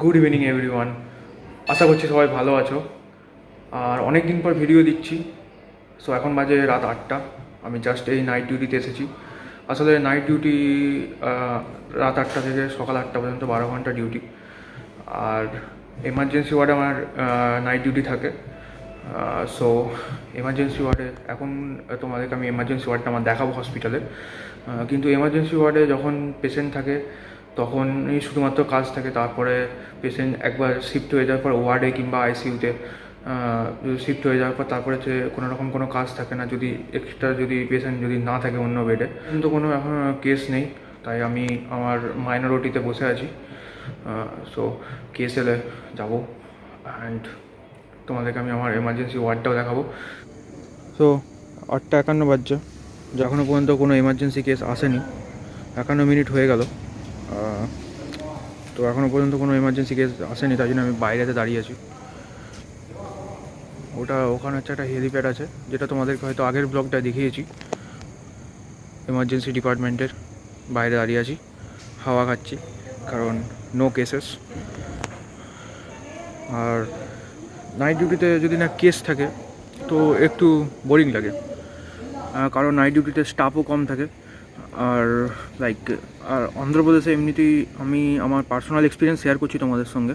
Good evening everyone আশা করছি সবাই ভালো আছো। আর অনেক দিন পর ভিডিও দিচ্ছি। সো এখন বাজে রাত আটটা। আমি জাস্ট এই নাইট ডিউটিতে এসেছি। আসলে নাইট ডিউটি রাত আটটা থেকে সকাল আটটা পর্যন্ত বারো ঘণ্টা ডিউটি আর এমার্জেন্সি ওয়ার্ডে আমার নাইট ডিউটি থাকে। সো এমার্জেন্সি ওয়ার্ডে এখন তোমাদেরকে আমি এমার্জেন্সি ওয়ার্ডটা আমার দেখাবো হসপিটালে কিন্তু এমার্জেন্সি ওয়ার্ডে যখন পেশেন্ট থাকে তখনই শুধুমাত্র কাজ থাকে, তারপরে পেশেন্ট একবার শিফট হয়ে যাওয়ার পর ওয়ার্ডে কিংবা আইসিইউতে শিফট হয়ে যাওয়ার পর তারপরে যে কোনো রকম কোনো কাজ থাকে না, যদি এক্সট্রা যদি পেশেন্ট যদি না থাকে অন্য বেডে কিন্তু কোনো এখন কেস নেই। তাই আমি আমার মাইনরিটিতে বসে আছি। সো কেস এলে যাব অ্যান্ড তোমাদেরকে আমি আমার এমার্জেন্সি ওয়ার্ডটাও দেখাবো। সো আটটা একান্ন বাজছে। যখনও পর্যন্ত কোনো এমার্জেন্সি কেস আসেনি, একান্ন মিনিট হয়ে গেল। তো এখনও পর্যন্ত কোনো এমার্জেন্সি কেস আসেনি তাই জন্য আমি বাইরেতে দাঁড়িয়ে আছি। ওটা ওখানে হচ্ছে একটা হেলিপ্যাড আছে, যেটা তোমাদেরকে হয়তো আগের ব্লগটা দেখিয়েছি। এমার্জেন্সি ডিপার্টমেন্টের বাইরে দাঁড়িয়ে আছি, হাওয়া খাচ্ছি, কারণ নো কেসেস আর নাইট ডিউটিতে যদি না কেস থাকে, তো একটু বোরিং লাগে। কারণ নাইট ডিউটিতে স্টাফও কম থাকে। আর লাইক আর অন্ধ্রপ্রদেশে এমনিতেই আমি আমার পার্সোনাল এক্সপিরিয়েন্স শেয়ার করছি তোমাদের সঙ্গে।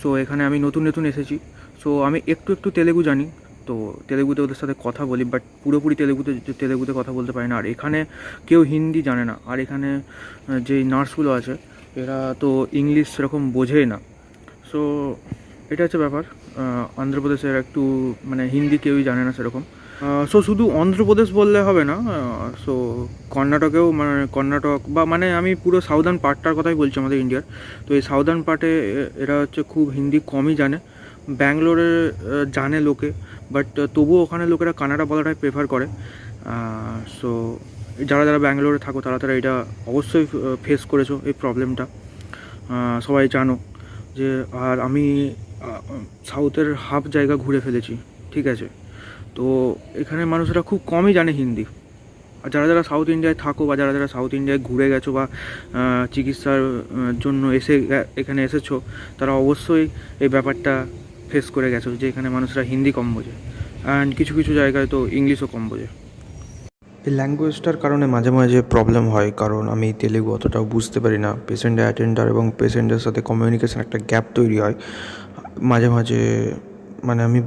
সো এখানে আমি নতুন নতুন এসেছি। সো আমি একটু একটু তেলেগু জানি। তো তেলেগুতে ওদের সাথে কথা বলি বাট পুরোপুরি তেলেগুতে তেলেগুতে কথা বলতে পারি না। আর এখানে কেউ হিন্দি জানে না। আর এখানে যেই নার্সগুলো আছে, এরা তো ইংলিশ সেরকম বোঝেই না। সো এটা হচ্ছে ব্যাপার। অন্ধ্রপ্রদেশের একটু মানে হিন্দি কেউই জানে না সেরকম। সো শুধু অন্ধ্রপ্রদেশ বললে হবে না সো কর্ণাটকেও মানে কর্ণাটক বা মানে আমি পুরো সাউদার্ন পার্টটার কথাই বলছি আমাদের ইন্ডিয়ার তো এই সাউদার্ন পার্টে এরা হচ্ছে খুব হিন্দি কমই জানে। ব্যাঙ্গালোরে জানে লোকে বাট তবুও ওখানে লোকেরা কানাডা বলাটাই প্রেফার করে। সো যারা যারা ব্যাঙ্গালোরে থাকো, তারা তারা এটা অবশ্যই ফেস করেছ এই প্রবলেমটা সবাই জানো যে, আর আমি সাউথের হাফ জায়গা ঘুরে ফেলেছি, ঠিক আছে? তো এখানে মানুষরা খুব কমই জানে হিন্দি। আর যারা যারা সাউথ ইন্ডিয়ায় থাকো বা যারা যারা সাউথ ইন্ডিয়ায় ঘুরে গেছো বা চিকিৎসার জন্য এসে এখানে এসেছ, তারা অবশ্যই এই ব্যাপারটা ফেস করে গেছো যে এখানে মানুষরা হিন্দি কম বোঝে। অ্যান্ড কিছু কিছু জায়গায় তো ইংলিশও কম বোঝে। এই ল্যাঙ্গুয়েজটার কারণে মাঝে মাঝে প্রবলেম হয়, কারণ আমি তেলেগু অতটাও বুঝতে পারি না। পেশেন্টের অ্যাটেন্ডার এবং পেশেন্টের সাথে কমিউনিকেশান একটা গ্যাপ তৈরি হয়। মাঝে মাঝে মানে আমি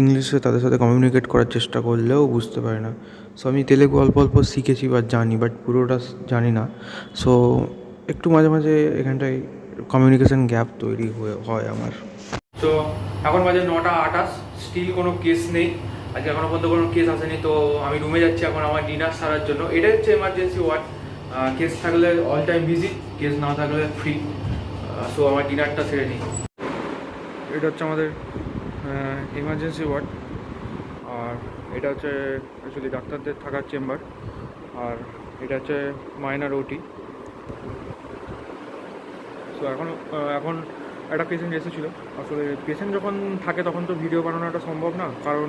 ইংলিশে তাদের সাথে কমিউনিকেট করার চেষ্টা করলেও বুঝতে পারে না। সো আমি তেলেগু অল্প অল্প শিখেছি বা জানি বাট পুরোটা জানি না। সো একটু মাঝে মাঝে এখানটায় কমিউনিকেশন গ্যাপ তৈরি হয়ে হয় আমার। তো এখন বাজে নটা আটাশ স্টিল কোনো কেস নেই। আজকে এখনও পর্যন্ত কোনো কেস আসেনি তো আমি রুমে যাচ্ছি এখন আমার ডিনার সারার জন্য। এটা হচ্ছে এমার্জেন্সি ওয়ার্ড কেস থাকলে অল টাইম বিজি কেস না থাকলে ফ্রি সো আমার ডিনারটা সেরে নিই। এটা হচ্ছে আমাদের এমার্জেন্সি ওয়ার্ড আর এটা হচ্ছে অ্যাকচুয়ালি ডাক্তারদের থাকার চেম্বার আর এটা হচ্ছে মাইনার ওটি সো এখন এখন একটা পেশেন্ট এসেছিল। আসলে পেশেন্ট যখন থাকে তখন তো ভিডিও বানানোটা সম্ভব না, কারণ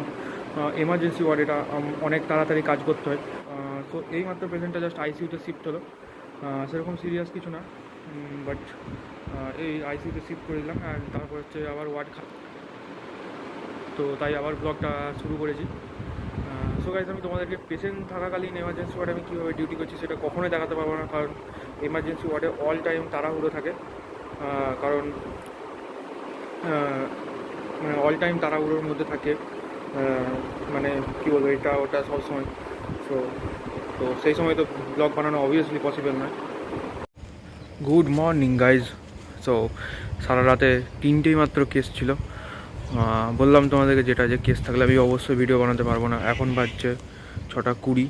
এমার্জেন্সি ওয়ার্ড এটা অনেক তাড়াতাড়ি কাজ করতে হয়। তো এই মাত্র পেশেন্টটা জাস্ট আইসিইউতে শিফট হলো। সেরকম সিরিয়াস কিছু না বাট এই আইসিইউতে শিফট করে দিলাম আর তারপর হচ্ছে আবার ওয়ার্ড তো তাই আবার ব্লগটা শুরু করেছি। সো গাইজ আমি তোমাদেরকে পেশেন্ট থাকাকালীন এমার্জেন্সি ওয়ার্ডে আমি কীভাবে ডিউটি করছি সেটা কখনোই দেখাতে পারব না, কারণ এমার্জেন্সি ওয়ার্ডে অল টাইম তাড়াহুড়ো থাকে। কারণ মানে অল টাইম তাড়াহুড়োর মধ্যে থাকে। মানে কী বলব, এটা ওটা সবসময়। সো তো সেই সময় তো ব্লগ বানানো অবভিয়াসলি পসিবল নয়। গুড মর্নিং গাইজ সো সারা রাতে তিনটেই মাত্র কেস ছিল। বললাম তোমাদেরকে যেটা যে কেস থাকলে আমি অবশ্যই ভিডিও বানাতে পারব না। এখন বাজছে ছটা কুড়ি,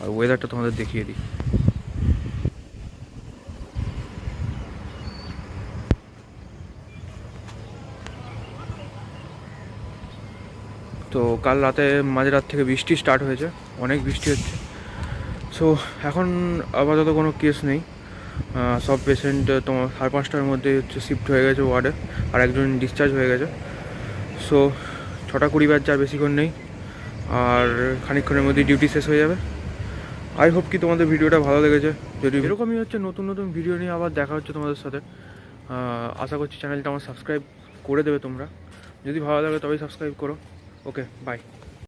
আর ওয়েদারটা তোমাদের দেখিয়ে দিই। তো কাল রাতে মাঝরাত থেকে বৃষ্টি স্টার্ট হয়েছে, অনেক বৃষ্টি হচ্ছে। সো এখন আপাতত কোনো কেস নেই। সব পেশেন্ট তোমার সাড়ে পাঁচটার মধ্যে হচ্ছে শিফট হয়ে গেছে ওয়ার্ডে আর একজন ডিসচার্জ হয়ে গেছে। সো ছটা কুড়ি বাজছে আর বেশিক্ষণ নেই। আর খানিক্ষণের মধ্যে ডিউটি শেষ হয়ে যাবে। আই হোপ কি তোমাদের ভিডিওটা ভালো লেগেছে। যদি এরকমই হচ্ছে নতুন নতুন ভিডিও নিয়ে আবার দেখা হচ্ছে তোমাদের সাথে আশা করছি চ্যানেলটা আমার সাবস্ক্রাইব করে দেবে তোমরা। যদি ভালো লাগে তবেই সাবস্ক্রাইব করো। Okay bye